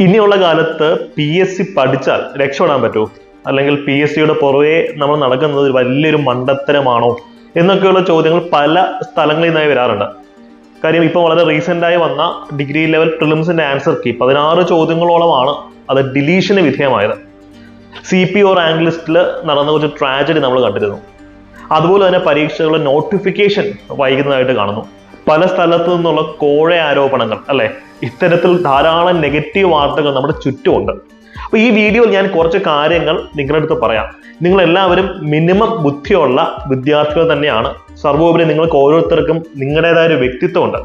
ഇനിയുള്ള കാലത്ത് P S C പഠിച്ചാൽ രക്ഷപ്പെടാൻ പറ്റുമോ അല്ലെങ്കിൽ പി എസ് സിയുടെ പുറകെ നമ്മൾ നടക്കുന്നത് വലിയൊരു മണ്ടത്തരമാണോ എന്നൊക്കെയുള്ള ചോദ്യങ്ങൾ പല സ്ഥലങ്ങളിൽ നിന്നായി വരാറുണ്ട്. കാര്യം ഇപ്പോൾ വളരെ റീസെന്റ് ആയി വന്ന ഡിഗ്രി ലെവൽ പ്രിലിംസിന്റെ ആൻസർ കീ പതിനാറ് ചോദ്യങ്ങളോളമാണ് അത് ഡിലീഷന് വിധേയമായത്. സി പി ഒ റാങ്ക് ലിസ്റ്റിൽ നടന്ന കുറച്ച് ട്രാജഡി നമ്മൾ കണ്ടിരുന്നു. അതുപോലെ തന്നെ പരീക്ഷകളുടെ നോട്ടിഫിക്കേഷൻ വൈകുന്നതായിട്ട് കാണുന്നു. പല സ്ഥലത്തു നിന്നുള്ള കോഴ ആരോപണങ്ങൾ അല്ലെ? ഇത്തരത്തിൽ ധാരാളം നെഗറ്റീവ് വാർത്തകൾ നമ്മുടെ ചുറ്റുമുണ്ട്. അപ്പോൾ ഈ വീഡിയോയിൽ ഞാൻ കുറച്ച് കാര്യങ്ങൾ നിങ്ങളുടെ അടുത്ത് പറയാം. നിങ്ങൾ എല്ലാവരും മിനിമം ബുദ്ധിയുള്ള വിദ്യാർത്ഥികൾ തന്നെയാണ്. സർവോപരി നിങ്ങൾക്ക് ഓരോരുത്തർക്കും നിങ്ങളുടേതായ ഒരു വ്യക്തിത്വമുണ്ട്.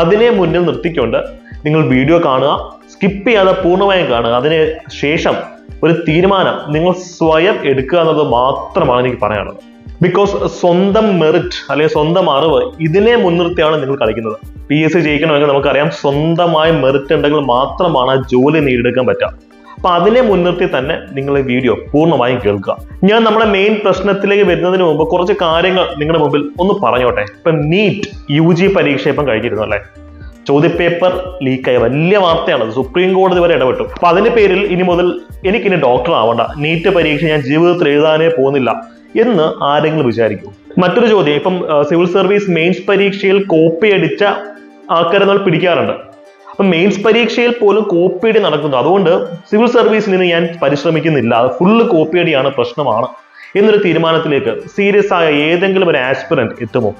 അതിനെ മുന്നിൽ നിർത്തിക്കൊണ്ട് നിങ്ങൾ വീഡിയോ കാണുക സ്കിപ്പ് ചെയ്യാതെ പൂർണമായും കാണുക. അതിന് ശേഷം ഒരു തീരുമാനം നിങ്ങൾ സ്വയം എടുക്കുക എന്നത് മാത്രമാണ് എനിക്ക് പറയാനുള്ളത്. ബിക്കോസ് സ്വന്തം മെറിറ്റ് അല്ലെങ്കിൽ സ്വന്തം അറിവ് ഇതിനെ മുൻനിർത്തിയാണ് നിങ്ങൾ കളിക്കുന്നത്. പി എസ് സി ജയിക്കണമെങ്കിൽ നമുക്കറിയാം സ്വന്തമായ മെറിറ്റ് ഉണ്ടെങ്കിൽ മാത്രമാണ് ആ ജോലി നേടിയെടുക്കാൻ പറ്റുക. അപ്പൊ അതിനെ മുൻനിർത്തി തന്നെ നിങ്ങൾ ഈ വീഡിയോ പൂർണമായും കേൾക്കുക. ഞാൻ നമ്മുടെ മെയിൻ പ്രശ്നത്തിലേക്ക് വരുന്നതിന് മുമ്പ് കുറച്ച് കാര്യങ്ങൾ നിങ്ങളുടെ മുമ്പിൽ ഒന്ന് പറഞ്ഞോട്ടെ. ഇപ്പൊ നീറ്റ് യു ജി പരീക്ഷ ഇപ്പം കഴിഞ്ഞിരുന്നു അല്ലേ? ചോദ്യപേപ്പർ ലീക്കായ വലിയ വാർത്തയാണ്. സുപ്രീം കോടതി വരെ ഇടപെട്ടു. അപ്പൊ അതിന്റെ പേരിൽ ഇനി മുതൽ എനിക്കിനി ഡോക്ടർ ആവണ്ട. നീറ്റ് പരീക്ഷ ഞാൻ ജീവിതത്തിൽ എഴുതാനേ പോകുന്നില്ല. എന്ന് ആരെങ്കിലും വിചാരിക്കും. മറ്റൊരു ചോദ്യം ഇപ്പം സിവിൽ സർവീസ് മെയിൻസ് പരീക്ഷയിൽ കോപ്പി അടിച്ച ആൾക്കാരെ നമ്മൾ പിടിക്കാറുണ്ട്. അപ്പം മെയിൻസ് പരീക്ഷയിൽ പോലും കോപ്പിയടി നടക്കുന്നു. അതുകൊണ്ട് സിവിൽ സർവീസിൽ നിന്ന് ഞാൻ പരിശ്രമിക്കുന്നില്ല. അത് ഫുള്ള് കോപ്പിയടിയാണ് പ്രശ്നമാണ് എന്നൊരു തീരുമാനത്തിലേക്ക് സീരിയസ് ആയ ഏതെങ്കിലും ഒരു ആസ്പിറന്റ് എത്തുമോ?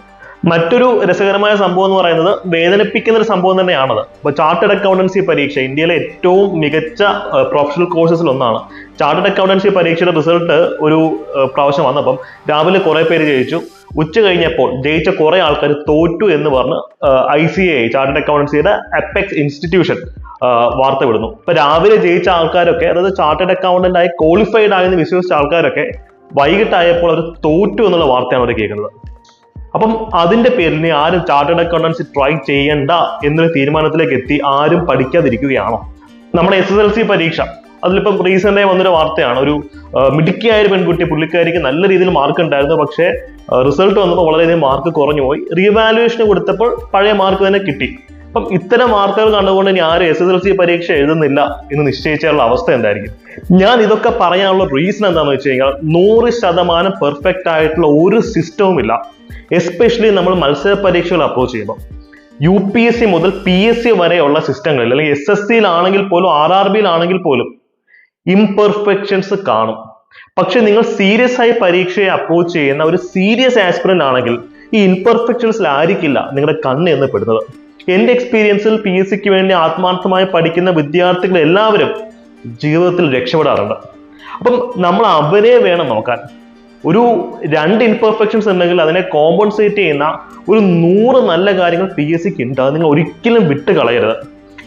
മറ്റൊരു രസകരമായ സംഭവം എന്ന് പറയുന്നത് വേദനിപ്പിക്കുന്ന ഒരു സംഭവം തന്നെയാണത്. ഇപ്പൊ ചാർട്ടേഡ് അക്കൗണ്ടൻസി പരീക്ഷ ഇന്ത്യയിലെ ഏറ്റവും മികച്ച പ്രൊഫഷണൽ കോഴ്സസിൽ ഒന്നാണ്. ചാർട്ടേഡ് അക്കൗണ്ടൻസി പരീക്ഷയുടെ റിസൾട്ട് ഒരു പ്രാവശ്യം വന്നപ്പം രാവിലെ കുറെ പേര് ജയിച്ചു. ഉച്ച കഴിഞ്ഞപ്പോൾ ജയിച്ച കുറെ ആൾക്കാർ തോറ്റു എന്ന് പറഞ്ഞ് ഐ സി എ ചാർട്ടേഡ് അക്കൗണ്ടൻസിയുടെ അപ്പെക്സ് ഇൻസ്റ്റിറ്റ്യൂഷൻ വാർത്ത വിടുന്നു ഇപ്പൊ രാവിലെ ജയിച്ച ആൾക്കാരൊക്കെ അതായത് ചാർട്ടേഡ് അക്കൗണ്ടന്റ് ആയി ക്വാളിഫൈഡ് ആയെന്ന് വിശ്വസിച്ച ആൾക്കാരൊക്കെ വൈകിട്ടായപ്പോൾ അവർ തോറ്റു എന്നുള്ള വാർത്തയാണ് അവർ കേൾക്കുന്നത്. അപ്പം അതിന്റെ പേരിൽ ആരും ചാർട്ടേഡ് അക്കൗണ്ടൻസി ട്രൈ ചെയ്യണ്ട എന്നൊരു തീരുമാനത്തിലേക്ക് എത്തി ആരും പഠിക്കാതിരിക്കുകയാണോ? നമ്മുടെ എസ് എസ് എൽ സി പരീക്ഷ. അതിലിപ്പം റീസെന്റ് ആയി വന്നൊരു വാർത്തയാണ്. ഒരു മിടുക്കിയായ ഒരു പെൺകുട്ടി പുള്ളിക്കാരിക്ക് നല്ല രീതിയിൽ മാർക്ക് ഉണ്ടായിരുന്നു. പക്ഷേ റിസൾട്ട് വന്നപ്പോൾ വളരെയധികം മാർക്ക് കുറഞ്ഞു പോയി. റീവാലുവേഷന് കൊടുത്തപ്പോൾ പഴയ മാർക്ക് തന്നെ കിട്ടി. അപ്പം ഇത്തരം വാർത്തകൾ കണ്ടുകൊണ്ട് ഇനി ആരും എസ് എസ് എൽ സി പരീക്ഷ എഴുതുന്നില്ല എന്ന് നിശ്ചയിച്ചാലുള്ള അവസ്ഥ എന്തായിരിക്കും? ഞാൻ ഇതൊക്കെ പറയാനുള്ള റീസൺ എന്താണെന്ന് വെച്ച് കഴിഞ്ഞാൽ നൂറ് ശതമാനം പെർഫെക്റ്റ് ആയിട്ടുള്ള ഒരു സിസ്റ്റവും ഇല്ല. എസ്പെഷ്യലി നമ്മൾ മത്സര പരീക്ഷകൾ അപ്രോച്ച് ചെയ്യുമ്പോൾ യു പി എസ് സി മുതൽ പി എസ് സി വരെയുള്ള സിസ്റ്റങ്ങളിൽ അല്ലെങ്കിൽ എസ് എസ് സിയിലാണെങ്കിൽ പോലും ആർ ആർ ബിയിലാണെങ്കിൽ പോലും ഇംപെർഫെക്ഷൻസ് കാണും. പക്ഷെ നിങ്ങൾ സീരിയസ് ആയി പരീക്ഷയെ അപ്രോച്ച് ചെയ്യുന്ന ഒരു സീരിയസ് ആസ്പിറന്റ് ആണെങ്കിൽ ഈ ഇൻപെർഫെക്ഷൻസിൽ ആയിരിക്കില്ല നിങ്ങളുടെ കണ്ണ് എന്ന് പെടുന്നത്. എന്റെ എക്സ്പീരിയൻസിൽ പി എസ് സിക്ക് വേണ്ടി ആത്മാർത്ഥമായി പഠിക്കുന്ന വിദ്യാർത്ഥികൾ എല്ലാവരും ജീവിതത്തിൽ രക്ഷപ്പെടാറുണ്ട്. അപ്പം നമ്മൾ അവരെ വേണം നോക്കാൻ. ഒരു രണ്ട് ഇൻപെർഫെക്ഷൻസ് ഉണ്ടെങ്കിൽ അതിനെ കോമ്പൻസേറ്റ് ചെയ്യുന്ന ഒരു നൂറ് നല്ല കാര്യങ്ങൾ പി എസ് സിക്ക് ഉണ്ട്. അത് നിങ്ങൾ ഒരിക്കലും വിട്ട് കളയരുത്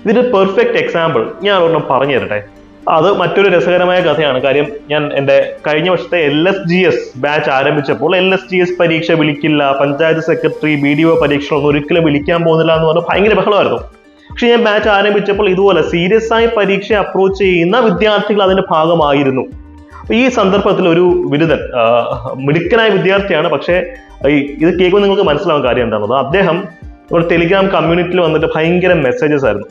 ഇതിന്റെ പെർഫെക്റ്റ് എക്സാമ്പിൾ ഞാൻ ഒരെണ്ണം പറഞ്ഞു തരട്ടെ. അത് മറ്റൊരു രസകരമായ കഥയാണ്. കാര്യം ഞാൻ എന്റെ കഴിഞ്ഞ വർഷത്തെ L S G S batch ആരംഭിച്ചപ്പോൾ എൽ എസ് ജി എസ് പരീക്ഷ വിളിക്കില്ല panchayat secretary B D O പരീക്ഷകളൊന്നും ഒരിക്കലും വിളിക്കാൻ പോകുന്നില്ല എന്ന് പറഞ്ഞാൽ ഭയങ്കര ബഹളമായിരുന്നു. പക്ഷെ ഞാൻ ബാച്ച് ആരംഭിച്ചപ്പോൾ ഇതുപോലെ സീരിയസ് ആയി പരീക്ഷ അപ്രോച്ച് ചെയ്യുന്ന വിദ്യാർത്ഥികൾ അതിന്റെ ഭാഗമായിരുന്നു. ഈ സന്ദർഭത്തിൽ ഒരു ബിരുദൻ മിടുക്കനായ വിദ്യാർത്ഥിയാണ്. പക്ഷേ ഈ ഇത് കേൾക്കുമ്പോൾ നിങ്ങൾക്ക് മനസ്സിലാവും കാര്യം എന്താണത് അദ്ദേഹം ഒരു ടെലിഗ്രാം കമ്മ്യൂണിറ്റിയിൽ വന്നിട്ട് ഭയങ്കര മെസ്സേജസ് ആയിരുന്നു.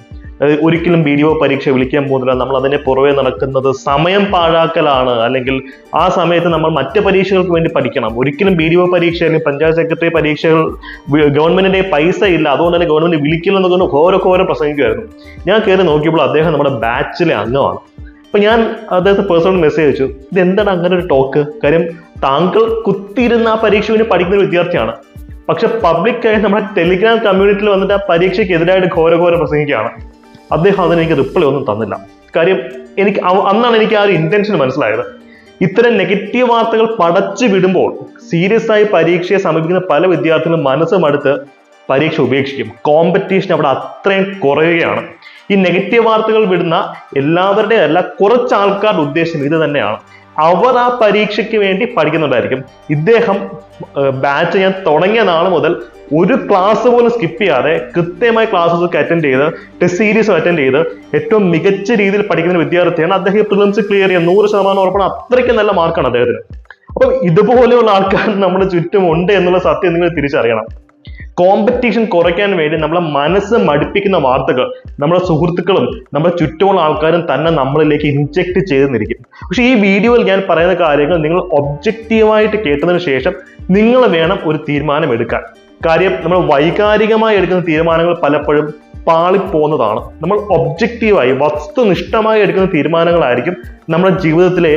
ഒരിക്കലും വീഡിയോ പരീക്ഷ വിളിക്കാൻ പോകുന്നില്ല. നമ്മൾ അതിനെ പുറകെ നടക്കുന്നത് സമയം പാഴാക്കലാണ്. അല്ലെങ്കിൽ ആ സമയത്ത് നമ്മൾ മറ്റ് പരീക്ഷകൾക്ക് വേണ്ടി പഠിക്കണം. ഒരിക്കലും ഒ പരീക്ഷ അല്ലെങ്കിൽ പഞ്ചായത്ത് സെക്രട്ടറി പരീക്ഷകൾ ഗവൺമെന്റിന്റെ പൈസ ഇല്ല. അതുകൊണ്ട് തന്നെ ഗവൺമെന്റ് വിളിക്കില്ലെന്നൊക്കെ ഓരോ ഓരോ പ്രസംഗിക്കുമായിരുന്നു ഞാൻ കയറി നോക്കിയപ്പോൾ അദ്ദേഹം നമ്മുടെ ബാച്ചിലെ അംഗമാണ്. അപ്പൊ ഞാൻ അദ്ദേഹത്തെ പേഴ്സണൽ മെസ്സേജ് അയച്ചു. ഇത് എന്താണ് അങ്ങനെ ഒരു ടോക്ക് കാര്യം താങ്കൾ കുത്തിയിരുന്ന ആ പരീക്ഷ പിന്നെ പഠിക്കുന്ന വിദ്യാർത്ഥിയാണ്. പക്ഷെ പബ്ലിക്കായി നമ്മുടെ ടെലിഗ്രാം കമ്മ്യൂണിറ്റിയിൽ വന്നിട്ട് ആ പരീക്ഷയ്ക്ക് എതിരായിട്ട് ഘോര പ്രസംഗിക്കുകയാണ്. അദ്ദേഹം അതിന് എനിക്ക് റിപ്ലൈ ഒന്നും തന്നില്ല. കാര്യം എനിക്ക് അന്നാണ് എനിക്ക് ആ ഒരു ഇന്റൻഷൻ മനസ്സിലായത്. ഇത്തരം നെഗറ്റീവ് വാർത്തകൾ പടച്ചു വിടുമ്പോൾ സീരിയസ് ആയി പരീക്ഷയെ സമീപിക്കുന്ന പല വിദ്യാർത്ഥികളും മനസ്സുമടുത്ത് പരീക്ഷ ഉപേക്ഷിക്കും. കോമ്പറ്റീഷൻ അവിടെ അത്രയും കുറയുകയാണ്. ഈ നെഗറ്റീവ് വാർത്തകൾ വിടുന്ന എല്ലാവരുടെയും അല്ല കുറച്ച് ആൾക്കാരുടെ ഉദ്ദേശം ഇത് തന്നെയാണ്. അവർ ആ പരീക്ഷയ്ക്ക് വേണ്ടി പഠിക്കുന്നുണ്ടായിരിക്കും. ഇദ്ദേഹം ബാച്ച് ഞാൻ തുടങ്ങിയ നാൾ മുതൽ ഒരു ക്ലാസ് പോലും സ്കിപ്പ് ചെയ്യാതെ കൃത്യമായി ക്ലാസ്സസ് ഒക്കെ അറ്റൻഡ് ചെയ്ത് ടെസ്റ്റ് സീരീസ് അറ്റൻഡ് ചെയ്ത് ഏറ്റവും മികച്ച രീതിയിൽ പഠിക്കുന്ന വിദ്യാർത്ഥിയാണ്. അദ്ദേഹം പ്രിലിംസ് ക്ലിയർ ചെയ്യാൻ നൂറ് ശതമാനം ഉറപ്പാണ്. അത്രയ്ക്ക് നല്ല മാർക്കാണ് അദ്ദേഹത്തിന്. അപ്പം ഇതുപോലെയുള്ള ആൾക്കാർ നമ്മുടെ ചുറ്റും ഉണ്ട് എന്നുള്ള സത്യം നിങ്ങൾ തിരിച്ചറിയണം. കോമ്പറ്റീഷൻ കുറയ്ക്കാൻ വേണ്ടി നമ്മളെ മനസ്സ് മടുപ്പിക്കുന്ന വാർത്തകൾ നമ്മുടെ സുഹൃത്തുക്കളും നമ്മുടെ ചുറ്റുമുള്ള ആൾക്കാരും തന്നെ നമ്മളിലേക്ക് ഇൻജെക്ട് ചെയ്തെന്നിരിക്കും പക്ഷെ ഈ വീഡിയോയിൽ ഞാൻ പറയുന്ന കാര്യങ്ങൾ നിങ്ങൾ ഒബ്ജക്റ്റീവായിട്ട് കേട്ടതിന് ശേഷം നിങ്ങൾ വേണം ഒരു തീരുമാനം എടുക്കാൻ കാര്യം നമ്മൾ വൈകാരികമായി എടുക്കുന്ന തീരുമാനങ്ങൾ പലപ്പോഴും പാളിപ്പോകുന്നതാണ്. നമ്മൾ ഒബ്ജക്റ്റീവായി വസ്തുനിഷ്ഠമായി എടുക്കുന്ന തീരുമാനങ്ങളായിരിക്കും നമ്മുടെ ജീവിതത്തിലെ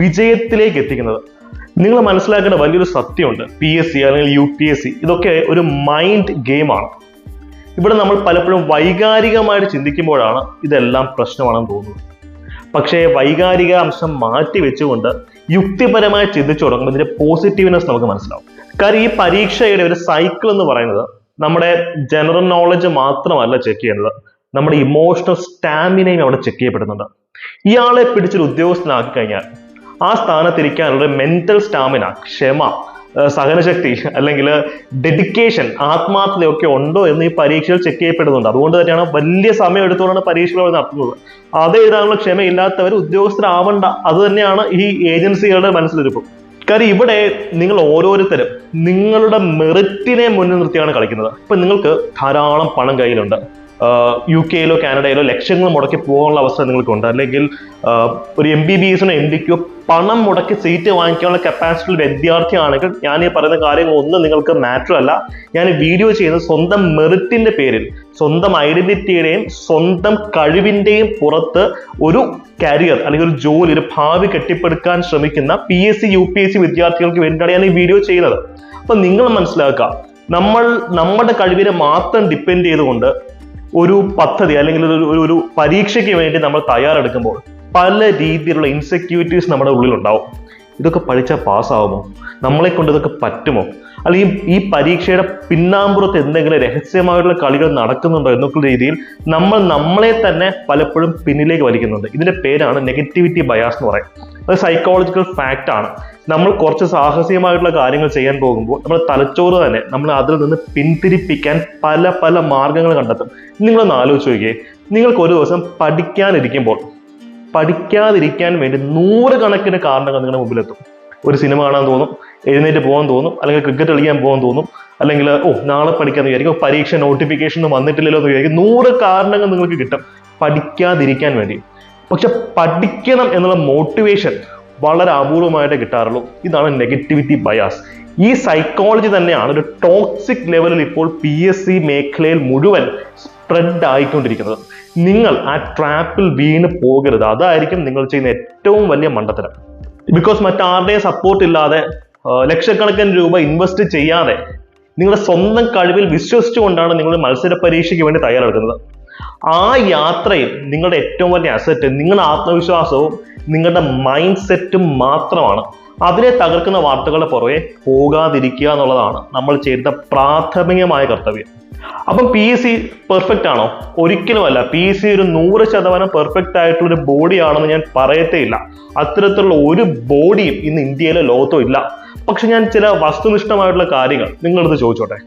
വിജയത്തിലേക്ക് എത്തിക്കുന്നത്. നിങ്ങൾ മനസ്സിലാക്കേണ്ട വലിയൊരു സത്യമുണ്ട്. പി എസ് സി അല്ലെങ്കിൽ യു പി എസ് സി ഇതൊക്കെ ഒരു മൈൻഡ് ഗെയിമാണ് ഇവിടെ നമ്മൾ പലപ്പോഴും വൈകാരികമായിട്ട് ചിന്തിക്കുമ്പോഴാണ് ഇതെല്ലാം പ്രശ്നമാണെന്ന് തോന്നുന്നത്. പക്ഷേ വൈകാരിക അംശം മാറ്റി വെച്ചുകൊണ്ട് യുക്തിപരമായി ചിന്തിച്ചു തുടങ്ങുമ്പോൾ ഇതിന്റെ പോസിറ്റീവ്നെസ് നമുക്ക് മനസ്സിലാവും. കാര്യം ഈ പരീക്ഷയുടെ ഒരു സൈക്കിൾ എന്ന് പറയുന്നത് നമ്മുടെ ജനറൽ നോളജ് മാത്രമല്ല ചെക്ക് ചെയ്യുന്നത്. നമ്മുടെ ഇമോഷണൽ സ്റ്റാമിനയും അവിടെ ചെക്ക് ചെയ്യപ്പെടുന്നുണ്ട്. ഇയാളെ പിടിച്ചൊരു ഉദ്യോഗസ്ഥനാക്കി കഴിഞ്ഞാൽ ആ സ്ഥാനത്തിരിക്കാനുള്ള മെന്റൽ സ്റ്റാമിന ക്ഷമ സഹനശക്തി അല്ലെങ്കിൽ ഡെഡിക്കേഷൻ ആത്മാർത്ഥതയൊക്കെ ഉണ്ടോ എന്ന് ഈ പരീക്ഷയിൽ ചെക്ക് ചെയ്യപ്പെടുന്നുണ്ട്. അതുകൊണ്ട് തന്നെയാണ് വലിയ സമയം എടുത്തുകൊണ്ടാണ് പരീക്ഷകൾ അവർ നടത്തുന്നത്. അത് എഴുതാനുള്ള ക്ഷമയില്ലാത്തവർ ഉദ്യോഗസ്ഥരാവണ്ട. അത് തന്നെയാണ് ഈ ഏജൻസികളുടെ മനസ്സിലിരിപ്പം. കാര്യം ഇവിടെ നിങ്ങൾ ഓരോരുത്തരും നിങ്ങളുടെ മെറിറ്റിനെ മുന്നിൽ നിർത്തിയാണ് കളിക്കുന്നത്. ഇപ്പൊ നിങ്ങൾക്ക് ധാരാളം പണം കയ്യിലുണ്ട്. യു കെയിലോ കാനഡയിലോ ലക്ഷങ്ങൾ മുടക്കി പോകാനുള്ള അവസ്ഥ നിങ്ങൾക്കുണ്ട്. അല്ലെങ്കിൽ ഒരു എം ബി ബി എസിനോ എം ഡിക്കോ പണം മുടക്കി സീറ്റ് വാങ്ങിക്കാനുള്ള കപ്പാസിറ്റി വിദ്യാർത്ഥിയാണെങ്കിൽ ഞാൻ ഈ പറയുന്ന കാര്യങ്ങളൊന്നും നിങ്ങൾക്ക് മാറ്റർ അല്ല. ഞാൻ വീഡിയോ ചെയ്യുന്നത് സ്വന്തം മെറിറ്റിന്റെ പേരിൽ സ്വന്തം ഐഡന്റിറ്റിയുടെയും സ്വന്തം കഴിവിന്റെയും പുറത്ത് ഒരു കരിയർ അല്ലെങ്കിൽ ഒരു ജോലി ഒരു ഭാവി കെട്ടിപ്പടുക്കാൻ ശ്രമിക്കുന്ന P S C U P S C വിദ്യാർത്ഥികൾക്ക് വേണ്ടിയാണ് ഞാൻ ഈ വീഡിയോ ചെയ്യുന്നത്. അപ്പൊ നിങ്ങൾ മനസ്സിലാക്കുക നമ്മൾ നമ്മുടെ കഴിവിനെ മാത്രം ഡിപ്പെൻഡ് ചെയ്തുകൊണ്ട് ഒരു പദ്ധതി അല്ലെങ്കിൽ ഒരു ഒരു- പരീക്ഷയ്ക്ക് വേണ്ടി നമ്മൾ തയ്യാറെടുക്കുമ്പോൾ പല രീതിയിലുള്ള ഇൻസെക്യൂരിറ്റീസ് നമ്മുടെ ഉള്ളിലുണ്ടാവും. ഇതൊക്കെ പഠിച്ചാൽ പാസ്സാവുമോ നമ്മളെ കൊണ്ട് ഇതൊക്കെ പറ്റുമോ? അല്ലെങ്കിൽ ഈ പരീക്ഷയുടെ പിന്നാമ്പുറത്ത് എന്തെങ്കിലും രഹസ്യമായിട്ടുള്ള കളികൾ നടക്കുന്നുണ്ടോ എന്നൊക്കെ രീതിയിൽ നമ്മൾ നമ്മളെ തന്നെ പലപ്പോഴും പിന്നിലേക്ക് വലിക്കുന്നുണ്ട്. ഇതിന്റെ പേരാണ് നെഗറ്റിവിറ്റി ബയാസ് എന്ന് പറയും അത് സൈക്കോളജിക്കൽ ഫാക്റ്റ് ആണ്. നമ്മൾ കുറച്ച് സാഹസികമായിട്ടുള്ള കാര്യങ്ങൾ ചെയ്യാൻ പോകുമ്പോൾ നമ്മൾ തലച്ചോറ് തന്നെ നമ്മൾ അതിൽ നിന്ന് പിന്തിരിപ്പിക്കാൻ പല പല മാർഗങ്ങൾ കണ്ടെത്തും. നിങ്ങളൊന്ന് ആലോചിച്ച് നോക്കിയേ. നിങ്ങൾക്ക് ഒരു ദിവസം പഠിക്കാനിരിക്കുമ്പോൾ പഠിക്കാതിരിക്കാൻ വേണ്ടി നൂറുകണക്കിന് കാരണങ്ങൾ നിങ്ങളുടെ മുമ്പിലെത്തും. ഒരു സിനിമ കാണാൻ തോന്നും എഴുന്നേറ്റ് പോകാൻ തോന്നും അല്ലെങ്കിൽ ക്രിക്കറ്റ് കളിക്കാൻ പോകാൻ തോന്നും അല്ലെങ്കിൽ ഓ നാളെ പഠിക്കാന്ന് വിചാരിക്കും പരീക്ഷ നോട്ടിഫിക്കേഷൻ ഒന്നും വന്നിട്ടില്ലല്ലോ എന്ന് വിചാരിക്കും നൂറ് കാരണങ്ങൾ നിങ്ങൾക്ക് കിട്ടും പഠിക്കാതിരിക്കാൻ വേണ്ടി. പക്ഷെ പഠിക്കണം എന്നുള്ള മോട്ടിവേഷൻ വളരെ അപൂർവമായിട്ട് കിട്ടാറുള്ളൂ. ഇതാണ് നെഗറ്റിവിറ്റി ബയാസ് ഈ സൈക്കോളജി തന്നെയാണ് ഒരു ടോക്സിക് ലെവലിൽ ഇപ്പോൾ പി എസ് സി മേഖലയിൽ മുഴുവൻ സ്പ്രെഡ് ആയിക്കൊണ്ടിരിക്കുന്നത്. നിങ്ങൾ ആ ട്രാപ്പിൽ വീണ് പോകരുത്. അതായിരിക്കും നിങ്ങൾ ചെയ്യുന്ന ഏറ്റവും വലിയ മണ്ടത്തരം. ബിക്കോസ് മറ്റാരുടെയും സപ്പോർട്ട് ഇല്ലാതെ ലക്ഷക്കണക്കിന് രൂപ ഇൻവെസ്റ്റ് ചെയ്യാതെ നിങ്ങളുടെ സ്വന്തം കഴിവിൽ വിശ്വസിച്ചുകൊണ്ടാണ് നിങ്ങൾ മത്സര പരീക്ഷയ്ക്ക് വേണ്ടി തയ്യാറെടുക്കുന്നത്. ആ യാത്രയിൽ നിങ്ങളുടെ ഏറ്റവും വലിയ അസറ്റ് നിങ്ങളുടെ ആത്മവിശ്വാസവും നിങ്ങളുടെ മൈൻഡ് സെറ്റും മാത്രമാണ്. അതിനെ തകർക്കുന്ന വാർത്തകളുടെ പുറകെ പോകാതിരിക്കുക എന്നുള്ളതാണ് നമ്മൾ ചെയ്ത പ്രാഥമികമായ കർത്തവ്യം. അപ്പം പി എസ് സി പെർഫെക്റ്റ് ആണോ? ഒരിക്കലുമല്ല. പി എസ് സി ഒരു നൂറ് ശതമാനം പെർഫെക്റ്റ് ആയിട്ടുള്ള ഒരു ബോഡിയാണെന്ന് ഞാൻ പറയത്തേ ഇല്ല അത്തരത്തിലുള്ള ഒരു ബോഡിയും ഇന്ന് ഇന്ത്യയിലെ ലോകത്തും ഇല്ല. പക്ഷെ ഞാൻ ചില വസ്തുനിഷ്ഠമായിട്ടുള്ള കാര്യങ്ങൾ നിങ്ങളടുത്ത് ചോദിച്ചോട്ടെ?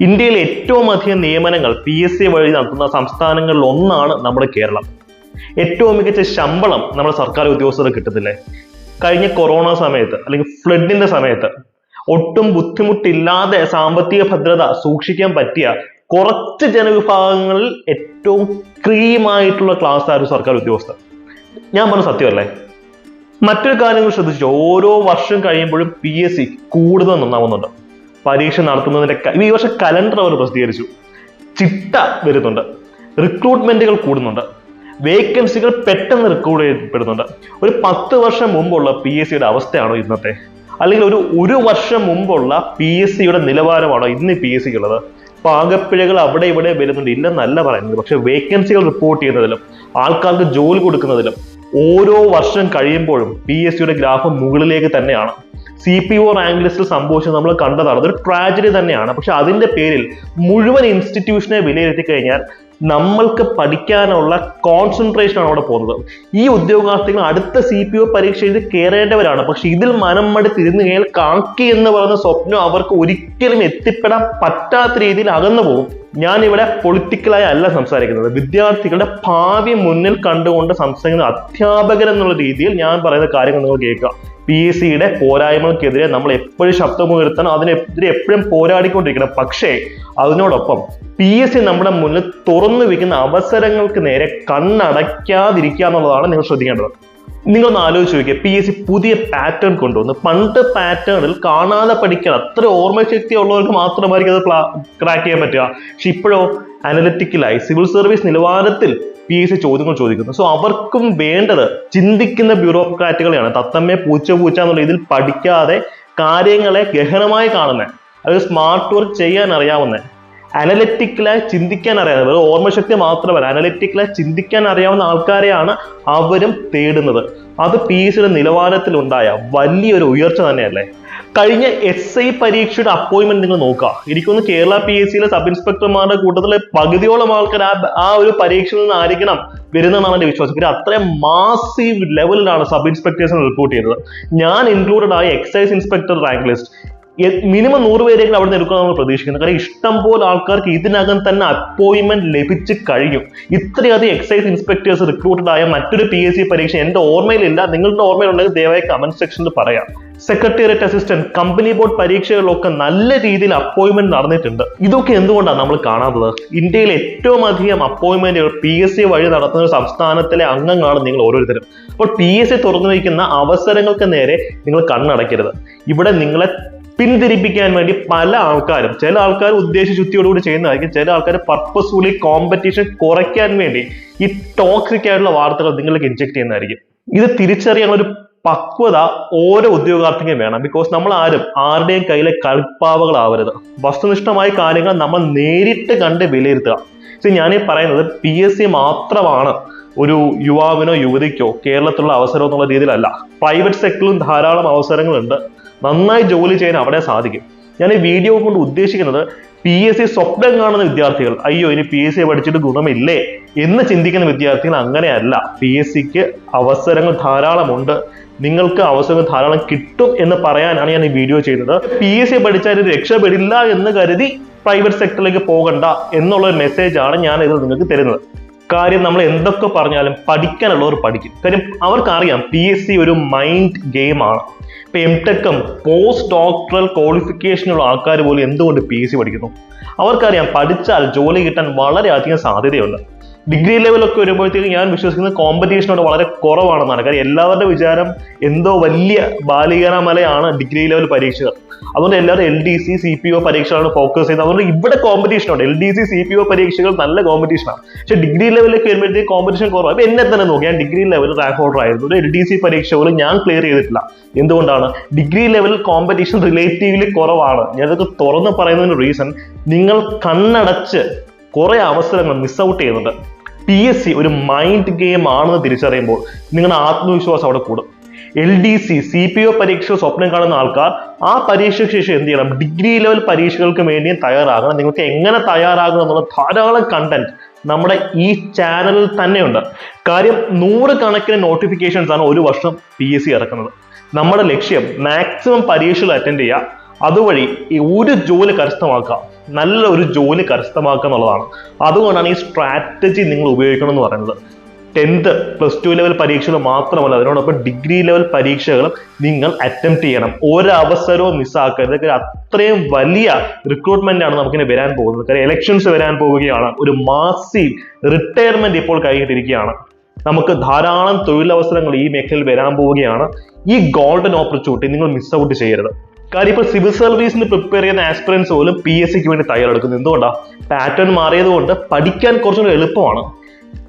ഇന്ത്യയിൽ ഏറ്റവും അധികം നിയമനങ്ങൾ പി എസ് സി വഴി നടത്തുന്ന സംസ്ഥാനങ്ങളിൽ ഒന്നാണ് നമ്മുടെ കേരളം. ഏറ്റവും മികച്ച ശമ്പളം നമ്മുടെ സർക്കാർ ഉദ്യോഗസ്ഥർ കിട്ടത്തില്ലേ? കഴിഞ്ഞ കൊറോണ സമയത്ത് അല്ലെങ്കിൽ ഫ്ലഡിന്റെ സമയത്ത് ഒട്ടും ബുദ്ധിമുട്ടില്ലാതെ സാമ്പത്തിക ഭദ്രത സൂക്ഷിക്കാൻ പറ്റിയ കുറച്ച് ജനവിഭാഗങ്ങളിൽ ഏറ്റവും ക്രീമായിട്ടുള്ള ക്ലാസ് ആയിരുന്നു സർക്കാർ ഉദ്യോഗസ്ഥർ. ഞാൻ പറഞ്ഞ സത്യമല്ലേ? മറ്റൊരു കാര്യം നിങ്ങൾ ശ്രദ്ധിച്ചു ഓരോ വർഷം കഴിയുമ്പോഴും പി എസ് സി കൂടുതൽ നന്നാവുന്നുണ്ട്. പരീക്ഷ നടത്തുന്നതിന്റെ ഈ വർഷം കലണ്ടർ അവർ പ്രസിദ്ധീകരിച്ചു. ചിട്ട വരുന്നുണ്ട്. റിക്രൂട്ട്മെന്റുകൾ കൂടുന്നുണ്ട്. വേക്കൻസികൾ പെട്ടെന്ന് റിക്രൂട്ട് ചെയ്യപ്പെടുന്നുണ്ട്. ഒരു പത്ത് വർഷം മുമ്പുള്ള പി എസ് സിയുടെ അവസ്ഥയാണോ ഇന്നത്തെ? അല്ലെങ്കിൽ ഒരു ഒരു വർഷം മുമ്പുള്ള പി എസ് സിയുടെ നിലവാരമാണോ ഇന്ന് പി എസ് സിക്ക് ഉള്ളത്? പാകപ്പിഴകൾ അവിടെ ഇവിടെ വരുന്നുണ്ട്. ഇല്ലെന്നല്ല പറയുന്നത്. പക്ഷെ വേക്കൻസികൾ റിപ്പോർട്ട് ചെയ്യുന്നതിലും ആൾക്കാർക്ക് ജോലി കൊടുക്കുന്നതിലും ഓരോ വർഷം കഴിയുമ്പോഴും പി എസ് സിയുടെ ഗ്രാഫ് മുകളിലേക്ക് തന്നെയാണ്. സി പി ഒ റാങ്ക് ലിസ്റ്റിൽ സംഭവിച്ചത് നമ്മൾ കണ്ടതാണ്. അതൊരു ട്രാജഡി തന്നെയാണ്. പക്ഷെ അതിന്റെ പേരിൽ മുഴുവൻ ഇൻസ്റ്റിറ്റ്യൂഷനെ വിലയിരുത്തി കഴിഞ്ഞാൽ നമ്മൾക്ക് പഠിക്കാനുള്ള കോൺസെൻട്രേഷൻ ആണ് അവിടെ പോകുന്നത്. ഈ ഉദ്യോഗാർത്ഥികൾ അടുത്ത സി പി ഒ പരീക്ഷ എഴുതി കയറേണ്ടവരാണ് പക്ഷെ ഇതിൽ മനം മടി മടുത്തിരുന്ന് കഴിഞ്ഞാൽ കാക്കി എന്ന് പറയുന്ന സ്വപ്നം അവർക്ക് ഒരിക്കലും എത്തിപ്പെടാൻ പറ്റാത്ത രീതിയിൽ അകന്നു പോകും. ഞാൻ ഇവിടെ പൊളിറ്റിക്കലായി അല്ല സംസാരിക്കുന്നത്. വിദ്യാർത്ഥികളുടെ ഭാവി മുന്നിൽ കണ്ടുകൊണ്ട് സംസാരിക്കുന്ന അധ്യാപകൻ എന്നുള്ള രീതിയിൽ ഞാൻ പറയുന്ന കാര്യങ്ങൾ നിങ്ങൾ കേൾക്കുക. പി എസ് സിയുടെ പോരായ്മകൾക്കെതിരെ നമ്മൾ എപ്പോഴും ശബ്ദമുയർത്തണം. അതിനെതിരെ എപ്പോഴും പോരാടിക്കൊണ്ടിരിക്കണം. പക്ഷേ അതിനോടൊപ്പം പി എസ് സി നമ്മുടെ മുന്നിൽ തുറന്നു വെക്കുന്ന അവസരങ്ങൾക്ക് നേരെ കണ്ണടയ്ക്കാതിരിക്കുക എന്നുള്ളതാണ് നിങ്ങൾ ശ്രദ്ധിക്കേണ്ടത്. നിങ്ങളൊന്ന് ആലോചിച്ച് നോക്കിയാൽ പി എസ് സി പുതിയ പാറ്റേൺ കൊണ്ടുവന്നു. പണ്ട് പാറ്റേണിൽ കാണാതെ പഠിക്കാൻ അത്ര ഓർമ്മശക്തി ഉള്ളവർക്ക് മാത്രമായിരിക്കും അത് ക്രാക്ക് ചെയ്യാൻ പറ്റുക. പക്ഷെ ഇപ്പോഴോ അനലറ്റിക്കലായി സിവിൽ സർവീസ് നിലവാരത്തിൽ പി എസ് സി ചോദ്യങ്ങൾ ചോദിക്കുന്നു. സോ അവർക്കും വേണ്ടത് ചിന്തിക്കുന്ന ബ്യൂറോക്രാറ്റുകളെയാണ് തത്തമ്മയെ പൂച്ച പൂച്ച എന്നുള്ള ഇതിൽ പഠിക്കാതെ കാര്യങ്ങളെ ഗഹനമായി കാണുന്ന അതായത് സ്മാർട്ട് വർക്ക് ചെയ്യാൻ അറിയാവുന്ന അനലറ്റിക്കലായി ചിന്തിക്കാൻ അറിയാവുന്ന വെറും ഓർമ്മശക്തി മാത്രമല്ല അനലറ്റിക്കലായി ചിന്തിക്കാൻ അറിയാവുന്ന ആൾക്കാരെയാണ് അവരും തേടുന്നത്. അത് പി എസ് സിയുടെ നിലവാരത്തിൽ ഉണ്ടായ വലിയൊരു ഉയർച്ച തന്നെയല്ലേ? കഴിഞ്ഞ എസ് ഐ പരീക്ഷയുടെ അപ്പോയിന്റ്മെന്റ് നിങ്ങൾ നോക്കുക. എനിക്കൊന്ന് കേരള പി എസ് സിയിലെ സബ് ഇൻസ്പെക്ടർമാരുടെ കൂട്ടത്തിലെ പകുതിയോളം ആൾക്കാർ ആ ഒരു പരീക്ഷയിൽ നിന്ന് ആയിരിക്കണം വരുന്നതെന്നാണ് എന്റെ വിശ്വാസം. പിന്നെ അത്രയും മാസീവ് ലെവലിലാണ് സബ് ഇൻസ്പെക്ടേഴ്സിന് റിപ്പോർട്ട് ചെയ്തത്. ഞാൻ ഇൻക്ലൂഡഡ് ആയ excise inspector rank list minimum നൂറ് പേരെങ്കിലും അവിടെ നിന്ന് എടുക്കണം നമ്മൾ പ്രതീക്ഷിക്കുന്നത്. കാരണം ഇഷ്ടം പോലെ ആൾക്കാർക്ക് ഇതിനകം തന്നെ അപ്പോയിന്റ്മെന്റ് ലഭിച്ചു കഴിഞ്ഞു. ഇത്രയധികം എക്സൈസ് ഇൻസ്പെക്ടേഴ്സ് റിക്രൂട്ടഡ് ആയ മറ്റൊരു പി എസ് സി പരീക്ഷ എന്റെ ഓർമ്മയിലില്ല. നിങ്ങളുടെ ഓർമ്മയിലുണ്ടെങ്കിൽ ദയവായി കമന്റ് സെക്ഷനിൽ പറയാം. സെക്രട്ടേറിയറ്റ് അസിസ്റ്റന്റ് കമ്പനി ബോർഡ് പരീക്ഷകളിലൊക്കെ നല്ല രീതിയിൽ അപ്പോയിന്റ്മെന്റ് നടന്നിട്ടുണ്ട്. ഇതൊക്കെ എന്തുകൊണ്ടാണ് നമ്മൾ കാണാത്തത് ഇന്ത്യയിൽ ഏറ്റവും അധികം അപ്പോയിന്റ്മെന്റുകൾ പി എസ് സി വഴി നടത്തുന്ന സംസ്ഥാനത്തിലെ അംഗങ്ങളാണ് നിങ്ങൾ ഓരോരുത്തരും. അപ്പോൾ പി എസ് സി തുറന്നു വയ്ക്കുന്ന അവസരങ്ങൾക്ക് നേരെ നിങ്ങൾ കണ്ണടയ്ക്കരുത്. ഇവിടെ നിങ്ങളെ പിന്തിരിപ്പിക്കാൻ വേണ്ടി പല ആൾക്കാരും ചില ആൾക്കാർ ഉദ്ദേശ ശുദ്ധിയോടുകൂടി ചെയ്യുന്നതായിരിക്കും ചില ആൾക്കാർ പർപ്പസ്ഫുള്ളി കോമ്പറ്റീഷൻ കുറയ്ക്കാൻ വേണ്ടി ഈ ടോക്സിക് ആയിട്ടുള്ള വാർത്തകൾ നിങ്ങൾക്ക് ഇൻജെക്ട് ചെയ്യുന്നതായിരിക്കും. ഇത് തിരിച്ചറിയാനുള്ള ഒരു പക്വത ഓരോ ഉദ്യോഗാർത്ഥിക്കും വേണം. ബിക്കോസ് നമ്മൾ ആരും ആരുടെയും കയ്യിലെ കളിപ്പാവകളാവരുത്. വസ്തുനിഷ്ഠമായ കാര്യങ്ങൾ നമ്മൾ നേരിട്ട് കണ്ട് വിലയിരുത്തുക. ഞാൻ ഞാനീ പറയുന്നത് പി എസ് സി മാത്രമാണ് ഒരു യുവാവിനോ യുവതിക്കോ കേരളത്തിലുള്ള അവസരം എന്നുള്ള രീതിയിലല്ല. പ്രൈവറ്റ് സെക്ടറിലും ധാരാളം അവസരങ്ങളുണ്ട്. നന്നായി ജോലി ചെയ്യാൻ അവിടെ സാധിക്കും. ഞാൻ ഈ വീഡിയോ കൊണ്ട് ഉദ്ദേശിക്കുന്നത് പി എസ് സി സ്വപ്നം കാണുന്ന വിദ്യാർത്ഥികൾ അയ്യോ ഇനി പി എസ് സി പഠിച്ചിട്ട് ഗുണമില്ലേ? എന്ന് ചിന്തിക്കുന്ന വിദ്യാർത്ഥികൾ അങ്ങനെയല്ല. പി എസ് സിക്ക് അവസരങ്ങൾ ധാരാളമുണ്ട്. നിങ്ങൾക്ക് അവസരം ധാരാളം കിട്ടും എന്ന് പറയാനാണ് ഞാൻ ഈ വീഡിയോ ചെയ്തത്. പി എസ് സി പഠിച്ചാൽ രക്ഷപ്പെടില്ല എന്ന് കരുതി പ്രൈവറ്റ് സെക്ടറിലേക്ക് പോകണ്ട എന്നുള്ള ഒരു മെസ്സേജ് ആണ് ഞാൻ ഇത് നിങ്ങൾക്ക് തരുന്നത്. കാര്യം നമ്മൾ എന്തൊക്കെ പറഞ്ഞാലും പഠിക്കാനുള്ളവർ പഠിക്കും. കാര്യം അവർക്കറിയാം പി എസ് സി ഒരു മൈൻഡ് ഗെയിമാണ് ഇപ്പൊ എം ടെക്കും പോസ്റ്റ് ഡോക്ടറൽ ക്വാളിഫിക്കേഷനുള്ള ആൾക്കാർ പോലും എന്തുകൊണ്ട് പി എസ് സി പഠിക്കുന്നു? അവർക്കറിയാം പഠിച്ചാൽ ജോലി കിട്ടാൻ വളരെയധികം സാധ്യതയുണ്ട്. ഡിഗ്രി ലെവലൊക്കെ വരുമ്പോഴത്തേക്ക് ഞാൻ വിശ്വസിക്കുന്നത് കോമ്പറ്റീഷനോട് വളരെ കുറവാണെന്നാണ്. കാര്യം എല്ലാവരുടെ വിചാരം എന്തോ വലിയ ബാലികന മലയാണ് ഡിഗ്രി ലെവൽ പരീക്ഷകൾ. അതുകൊണ്ട് എല്ലാവരും L D C C P O പരീക്ഷകളാണ് focus ചെയ്യുന്നത്. അതുകൊണ്ട് ഇവിടെ കോമ്പറ്റീഷൻ ഉണ്ട്. L D C C P O പരീക്ഷകൾ നല്ല കോമ്പറ്റീഷനാണ് പക്ഷെ ഡിഗ്രി ലെവലിലേക്ക് വരുമ്പോഴത്തേക്ക് കോമ്പറ്റീഷൻ കുറവാണ് എന്നെ തന്നെ നോക്കി. ഞാൻ ഡിഗ്രി ലെവൽ റാങ്ക് ഹോൾഡർ ആയിരുന്നു. ഒരു എൽ ഡി സി പരീക്ഷ പോലും ഞാൻ ക്ലിയർ ചെയ്തിട്ടില്ല. എന്തുകൊണ്ടാണ്? ഡിഗ്രി ലെവൽ കോമ്പറ്റീഷൻ റിലേറ്റീവ്ലി കുറവാണ്. ഞാനതൊക്കെ തുറന്ന് പറയുന്നതിന് റീസൺ നിങ്ങൾ കണ്ണടച്ച് കുറേ അവസരങ്ങൾ മിസ് ഔട്ട് ചെയ്യുന്നുണ്ട്. പി എസ് സി ഒരു മൈൻഡ് ഗെയിം ആണെന്ന് തിരിച്ചറിയുമ്പോൾ നിങ്ങളുടെ ആത്മവിശ്വാസം അവിടെ കൂടും. L D C C P O പരീക്ഷ സ്വപ്നം കാണുന്ന ആൾക്കാർ ആ പരീക്ഷയ്ക്ക് ശേഷം എന്ത് ചെയ്യണം? ഡിഗ്രി ലെവൽ പരീക്ഷകൾക്ക് വേണ്ടിയും തയ്യാറാകണം. നിങ്ങൾക്ക് എങ്ങനെ തയ്യാറാകണം എന്നുള്ള ധാരാളം കണ്ടന്റ് നമ്മുടെ ഈ ചാനലിൽ തന്നെയുണ്ട്. കാര്യം നൂറ് കണക്കിന് നോട്ടിഫിക്കേഷൻസ് ആണ് ഒരു വർഷം പി എസ് സി ഇറക്കുന്നത്. നമ്മുടെ ലക്ഷ്യം മാക്സിമം പരീക്ഷകൾ അറ്റൻഡ് ചെയ്യുക. അതുവഴി ഈ ഒരു ജോലി കരസ്ഥമാക്കുക. നല്ല ഒരു ജോലി കരസ്ഥമാക്കുക എന്നുള്ളതാണ്. അതുകൊണ്ടാണ് ഈ സ്ട്രാറ്റജി നിങ്ങൾ ഉപയോഗിക്കണം എന്ന് പറയുന്നത്. ടെൻത്ത് പ്ലസ് ടു ലെവൽ പരീക്ഷകൾ മാത്രമല്ല അതിനോടൊപ്പം ഡിഗ്രി ലെവൽ പരീക്ഷകളും നിങ്ങൾ അറ്റംപ്റ്റ് ചെയ്യണം. ഒരവസരവും മിസ്സാക്കരുത് ഇതൊക്കെ അത്രയും വലിയ റിക്രൂട്ട്മെന്റ് ആണ് നമുക്കിനി വരാൻ പോകുന്നത്. കാര്യം ഇലക്ഷൻസ് വരാൻ പോവുകയാണ്. ഒരു മാസീവ് റിട്ടയർമെന്റ് ഇപ്പോൾ കഴിഞ്ഞിട്ടിരിക്കുകയാണ്. നമുക്ക് ധാരാളം തൊഴിലവസരങ്ങൾ ഈ മേഖലയിൽ വരാൻ പോവുകയാണ്. ഈ ഗോൾഡൻ ഓപ്പർച്യൂണിറ്റി നിങ്ങൾ മിസ് ഔട്ട് ചെയ്യരുത്. കാര്യം ഇപ്പോൾ സിവിൽ സർവീസിന് പ്രിപ്പയർ ചെയ്യുന്ന ആസ്പിറൻസ് പോലും പി എസ് സിക്ക് വേണ്ടി തയ്യാറെടുക്കുന്നത് എന്തുകൊണ്ടാണ് പാറ്റേൺ മാറിയത് കൊണ്ട് പഠിക്കാൻ കുറച്ചുകൂടി എളുപ്പമാണ്.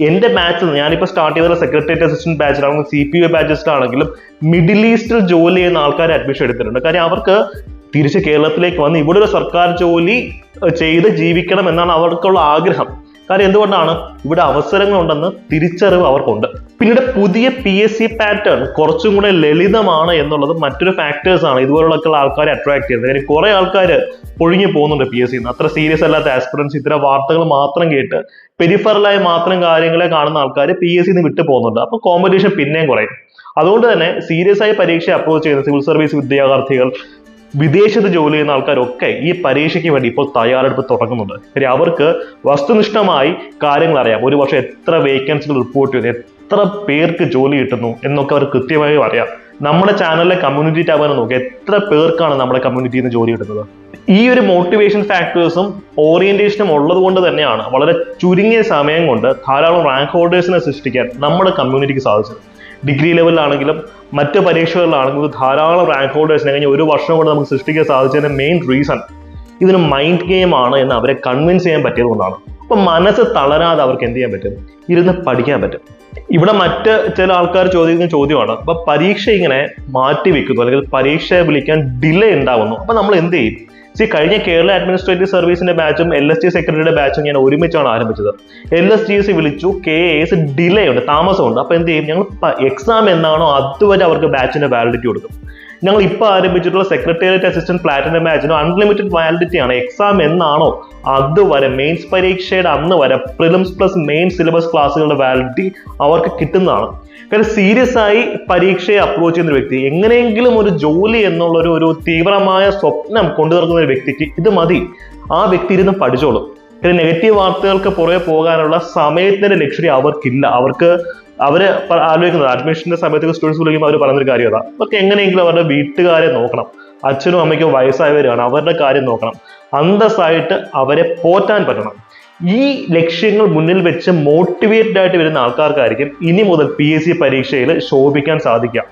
എന്റെ ബാച്ച് ഞാനിപ്പോൾ സ്റ്റാർട്ട് ചെയ്ത സെക്രട്ടേറിയറ്റ് അസിസ്റ്റന്റ് ബാച്ചിലാണെങ്കിലും സി പി ഒ ബാച്ചിലാണെങ്കിലും മിഡിൽ ഈസ്റ്റിൽ ജോലി ചെയ്യുന്ന ആൾക്കാർ അഡ്മിഷൻ എടുത്തിട്ടുണ്ട്. കാര്യം അവർക്ക് തിരിച്ച് കേരളത്തിലേക്ക് വന്ന് ഇവിടെ ഒരു സർക്കാർ ജോലി ചെയ്ത് ജീവിക്കണം എന്നാണ് അവർക്കുള്ള ആഗ്രഹം. കാര്യം എന്തുകൊണ്ടാണ് ഇവിടെ അവസരങ്ങളുണ്ടെന്ന് തിരിച്ചറിവ് അവർക്കുണ്ട്. പിന്നീട് പുതിയ പി എസ് സി പാറ്റേൺ കുറച്ചും കൂടെ ലളിതമാണ് എന്നുള്ളത് മറ്റൊരു ഫാക്ടേഴ്സ് ആണ്. ഇതുപോലുള്ള ആൾക്കാരെ അട്രാക്ട് ചെയ്യുന്നത് കാര്യം കുറെ ആൾക്കാർ ഒഴുകി പോകുന്നുണ്ട് പി എസ് സിന്ന് അത്ര സീരിയസ് അല്ലാത്ത ആസ്പിറൻസ് ഇത്ര വാർത്തകൾ മാത്രം കേട്ട് പെരിഫറലായി മാത്രം കാര്യങ്ങളെ കാണുന്ന ആൾക്കാർ പി എസ് സിന്ന് വിട്ടു പോകുന്നുണ്ട്. അപ്പൊ കോമ്പറ്റീഷൻ പിന്നെയും കുറയും. അതുകൊണ്ട് തന്നെ സീരിയസ് ആയി പരീക്ഷയെ അപ്രോച്ച് ചെയ്യുന്ന സിവിൽ സർവീസ് വിദ്യാർത്ഥികൾ വിദേശത്ത് ജോലി ചെയ്യുന്ന ആൾക്കാരൊക്കെ ഈ പരീക്ഷയ്ക്ക് വേണ്ടി ഇപ്പോൾ തയ്യാറെടുപ്പ് തുടങ്ങുന്നുണ്ട്. കാര്യം അവർക്ക് വസ്തുനിഷ്ഠമായി കാര്യങ്ങൾ അറിയാം. ഒരു വർഷം എത്ര വേക്കൻസികൾ റിപ്പോർട്ട് ചെയ്യുന്നു എത്ര പേർക്ക് ജോലി കിട്ടുന്നു എന്നൊക്കെ അവർ കൃത്യമായി അറിയാം. നമ്മുടെ ചാനലിലെ കമ്മ്യൂണിറ്റി ടാബ് നോക്കി എത്ര പേർക്കാണ് നമ്മുടെ കമ്മ്യൂണിറ്റിയിൽ നിന്ന് ജോലി കിട്ടുന്നത്? ഈ ഒരു മോട്ടിവേഷൻ ഫാക്ടേഴ്സും ഓറിയന്റേഷനും ഉള്ളത് കൊണ്ട് തന്നെയാണ് വളരെ ചുരുങ്ങിയ സമയം കൊണ്ട് ധാരാളം റാങ്ക് ഹോൾഡേഴ്സിനെ സൃഷ്ടിക്കാൻ നമ്മുടെ കമ്മ്യൂണിറ്റിക്ക് സാധിച്ചത്. ഡിഗ്രി ലെവലിലാണെങ്കിലും മറ്റ് പരീക്ഷകളിലാണെങ്കിലും ധാരാളം റാങ്ക് ഹോൾഡേഴ്സിനെ കഴിഞ്ഞ ഒരു വർഷം കൊണ്ട് നമുക്ക് സൃഷ്ടിക്കാൻ സാധിച്ചതിന്റെ മെയിൻ റീസൺ ഇതൊരു മൈൻഡ് ഗെയിം ആണ് എന്ന് അവരെ കൺവിൻസ് ചെയ്യാൻ പറ്റിയത് കൊണ്ടാണ്. അപ്പം മനസ്സ് തളരാതെ അവർക്ക് എന്ത് ചെയ്യാൻ പറ്റും? ഇരുന്ന് പഠിക്കാൻ പറ്റും. ഇവിടെ മറ്റ് ചില ആൾക്കാർ ചോദിക്കുന്ന ചോദ്യമാണ് അപ്പം പരീക്ഷ ഇങ്ങനെ മാറ്റി വെക്കുന്നു അല്ലെങ്കിൽ പരീക്ഷയെ വിളിക്കാൻ ഡിലേ ഉണ്ടാവുന്നു അപ്പം നമ്മൾ എന്ത് ചെയ്യും? സി കഴിഞ്ഞ കേരള അഡ്മിനിസ്ട്രേറ്റീവ് സർവീസിന്റെ ബാച്ചും എൽ എസ് ടി സെക്രട്ടറിയുടെ ബാച്ചും ഞാൻ ഒരുമിച്ചാണ് ആരംഭിച്ചത്. എൽ എസ് ടി എസ് വിളിച്ചു കെ എസ് ഡിലേ ഉണ്ട് താമസമുണ്ട്. അപ്പൊ എന്ത് ചെയ്യും? ഞങ്ങൾ എക്സാം എന്നാണോ അതുവരെ അവർക്ക് ബാച്ചിന്റെ വാലിഡിറ്റി കൊടുക്കും. ഞങ്ങൾ ഇപ്പോൾ ആരംഭിച്ചിട്ടുള്ള സെക്രട്ടേറിയറ്റ് അസിസ്റ്റന്റ് പ്ലാറ്റിനം ബാച്ചിന് അൺലിമിറ്റഡ് വാലിഡിറ്റി ആണ്. എക്സാം എന്നാണോ അതുവരെ മെയിൻസ് പരീക്ഷയുടെ അന്ന് വരെ പ്രിലിംസ് പ്ലസ് മെയിൻ സിലബസ് ക്ലാസ്സുകളുടെ വാലിഡിറ്റി അവർക്ക് കിട്ടുന്നതാണ്. കാരണം സീരിയസ് ആയി പരീക്ഷയെ അപ്രോച്ച് ചെയ്യുന്ന ഒരു വ്യക്തി എങ്ങനെയെങ്കിലും ഒരു ജോലി എന്നുള്ള ഒരു ഒരു തീവ്രമായ സ്വപ്നം കൊണ്ടു നടക്കുന്ന ഒരു വ്യക്തിക്ക് ഇത് മതി. ആ വ്യക്തി ഇരുന്ന് പഠിച്ചോളും. പിന്നെ നെഗറ്റീവ് വാർത്തകൾക്ക് പുറകെ പോകാനുള്ള സമയത്തിന്റെ ലക്ഷ്യം അവർക്കില്ല. അവർക്ക് അവർ ആലോചിക്കുന്നത് അഡ്മിഷന്റെ സമയത്ത് സ്റ്റുഡൻസ് വിളിക്കുമ്പോൾ അവർ പറയുന്നൊരു കാര്യം അതാ. അവർക്ക് എങ്ങനെയെങ്കിലും അവരുടെ വീട്ടുകാരെ നോക്കണം. അച്ഛനും അമ്മയ്ക്കും വയസ്സായവരാണ് അവരുടെ കാര്യം നോക്കണം. അന്തസ്സായിട്ട് അവരെ പോറ്റാൻ പറ്റണം. ഈ ലക്ഷ്യങ്ങൾ മുന്നിൽ വെച്ച് മോട്ടിവേറ്റഡ് ആയിട്ട് വരുന്ന ആൾക്കാർക്കായിരിക്കും ഇനി മുതൽ പി എസ് സി പരീക്ഷയിൽ ശോഭിക്കാൻ സാധിക്കുക.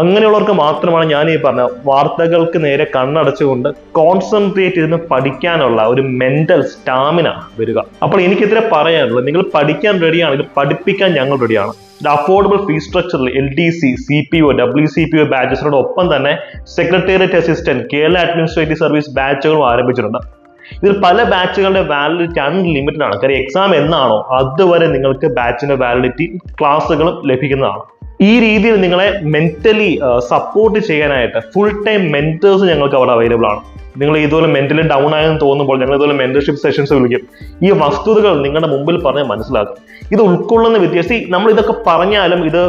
അങ്ങനെയുള്ളവർക്ക് മാത്രമാണ് ഞാൻ ഈ പറഞ്ഞ വാർത്തകൾക്ക് നേരെ കണ്ണടച്ചുകൊണ്ട് കോൺസെൻട്രേറ്റ് ഇരുന്ന് പഠിക്കാനുള്ള ഒരു മെന്റൽ സ്റ്റാമിന വരിക. അപ്പോൾ എനിക്കെതിരെ പറയാനുള്ളത് നിങ്ങൾ പഠിക്കാൻ റെഡിയാണെങ്കിൽ പഠിപ്പിക്കാൻ ഞങ്ങൾ റെഡിയാണ് ഒരു അഫോർഡബിൾ ഫീസ് സ്ട്രക്ചറിൽ L D C C P O W C P O ബാച്ചസിനോടൊപ്പം തന്നെ secretariat assistant Kerala administrative service ബാച്ചുകളും ആരംഭിച്ചിട്ടുണ്ട്. ഇതിൽ പല ബാച്ചുകളുടെ വാലിഡിറ്റി അൺലിമിറ്റഡ് ആണ്. കാര്യം എക്സാം എന്നാണോ അതുവരെ നിങ്ങൾക്ക് ബാച്ചിന്റെ വാലിഡിറ്റി ക്ലാസ്സുകളും ലഭിക്കുന്നതാണ്. ഈ രീതിയിൽ നിങ്ങളെ മെന്റലി സപ്പോർട്ട് ചെയ്യാനായിട്ട് ഫുൾ ടൈം മെന്റേഴ്സ് ഞങ്ങൾക്ക് അവിടെ അവൈലബിൾ ആണ്. നിങ്ങൾ ഇതുപോലെ മെന്റലി ഡൗൺ ആയെന്ന് തോന്നുമ്പോൾ ഞങ്ങൾ ഇതുപോലെ മെന്റർഷിപ്പ് സെഷൻസ് വിളിക്കും. ഈ വസ്തുതകൾ നിങ്ങളുടെ മുമ്പിൽ പറഞ്ഞ് മനസ്സിലാക്കും. ഇത് ഉൾക്കൊള്ളുന്ന വിദ്യാർത്ഥി നമ്മൾ ഇതൊക്കെ പറഞ്ഞാലും ഇത്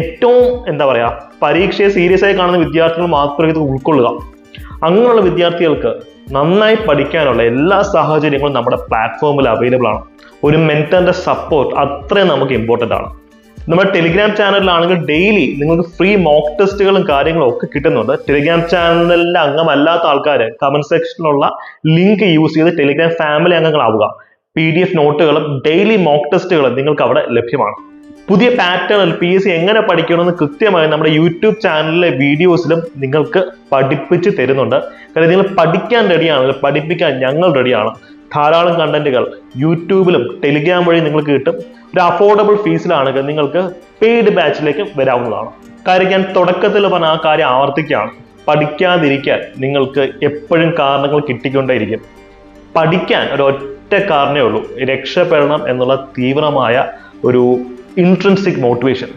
ഏറ്റവും എന്താ പറയാ പരീക്ഷയെ സീരിയസ് ആയി കാണുന്ന വിദ്യാർത്ഥികൾ മാത്രമേ ഇത് ഉൾക്കൊള്ളുക. അങ്ങനെയുള്ള വിദ്യാർത്ഥികൾക്ക് നന്നായി പഠിക്കാനുള്ള എല്ലാ സാഹചര്യങ്ങളും നമ്മുടെ പ്ലാറ്റ്ഫോമിൽ അവൈലബിൾ ആണ്. ഒരു മെന്ററിന്റെ സപ്പോർട്ട് അത്രയും നമുക്ക് ഇമ്പോർട്ടന്റ് ആണ്. നമ്മുടെ ടെലിഗ്രാം ചാനലിലാണെങ്കിൽ ഡെയിലി നിങ്ങൾക്ക് ഫ്രീ മോക്ക് ടെസ്റ്റുകളും കാര്യങ്ങളും ഒക്കെ കിട്ടുന്നുണ്ട്. ടെലിഗ്രാം ചാനലിലെ അംഗമല്ലാത്ത ആൾക്കാർ കമന്റ് സെക്ഷനിലുള്ള ലിങ്ക് യൂസ് ചെയ്ത് ടെലിഗ്രാം ഫാമിലി അംഗങ്ങളാവുക. പി ഡി എഫ് നോട്ടുകളും ഡെയിലി മോക്ക് ടെസ്റ്റുകളും നിങ്ങൾക്ക് അവിടെ ലഭ്യമാണ്. പുതിയ പാറ്റേണിൽ പി എസ് സി എങ്ങനെ പഠിക്കണമെന്ന് കൃത്യമായി നമ്മുടെ യൂട്യൂബ് ചാനലിലെ വീഡിയോസിലും നിങ്ങൾക്ക് പഠിപ്പിച്ച് തരുന്നുണ്ട്. കാരണം നിങ്ങൾ പഠിക്കാൻ റെഡിയാണെങ്കിൽ പഠിപ്പിക്കാൻ ഞങ്ങൾ റെഡിയാണ് ധാരാളം കണ്ടന്റുകൾ യൂട്യൂബിലും ടെലിഗ്രാം വഴി നിങ്ങൾക്ക് കിട്ടും. ഒരു അഫോർഡബിൾ ഫീസിലാണെങ്കിൽ നിങ്ങൾക്ക് പെയ്ഡ് ബാച്ചിലേക്ക് വരാവുന്നതാണ്. കാര്യം ഞാൻ തുടക്കത്തിൽ പറഞ്ഞ ആ കാര്യം ആവർത്തിക്കുകയാണ്. പഠിക്കാതിരിക്കാൻ നിങ്ങൾക്ക് എപ്പോഴും കാരണങ്ങൾ കിട്ടിക്കൊണ്ടേയിരിക്കും. പഠിക്കാൻ ഒരു ഒറ്റ കാരണേ ഉള്ളൂ. രക്ഷപ്പെടണം എന്നുള്ള തീവ്രമായ ഒരു ഇൻട്രൻസിക് മോട്ടിവേഷൻ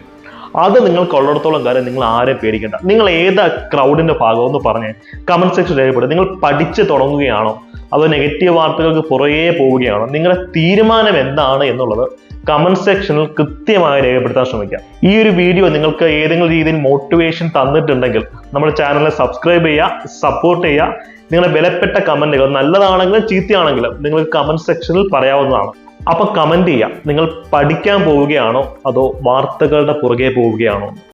അത് നിങ്ങൾക്ക് ഉള്ളിടത്തോളം കാര്യം നിങ്ങൾ ആരെയും പേടിക്കേണ്ട. നിങ്ങൾ ഏതാ ക്രൗഡിന്റെ ഭാഗം എന്ന് പറഞ്ഞ് കമന്റ് സെക്ഷൻ രേഖപ്പെടും നിങ്ങൾ പഠിച്ചു തുടങ്ങുകയാണോ? അതോ നെഗറ്റീവ് വാർത്തകൾക്ക് പുറകെ പോവുകയാണോ? നിങ്ങളുടെ തീരുമാനം എന്താണ് എന്നുള്ളത് കമന്റ് സെക്ഷനിൽ കൃത്യമായി രേഖപ്പെടുത്താൻ ശ്രമിക്കുക ഈ ഒരു വീഡിയോ നിങ്ങൾക്ക് ഏതെങ്കിലും രീതിയിൽ മോട്ടിവേഷൻ തന്നിട്ടുണ്ടെങ്കിൽ നമ്മുടെ ചാനലിനെ സബ്സ്ക്രൈബ് ചെയ്യുക സപ്പോർട്ട് ചെയ്യുക. നിങ്ങളുടെ വിലപ്പെട്ട കമന്റുകൾ നല്ലതാണെങ്കിലും ചീത്തയാണെങ്കിലും നിങ്ങൾക്ക് കമന്റ് സെക്ഷനിൽ പറയാവുന്നതാണ്. അപ്പൊ കമന്റ് ചെയ്യാം. നിങ്ങൾ പഠിക്കാൻ പോവുകയാണോ അതോ വാർത്തകളുടെ പുറകെ പോവുകയാണോ?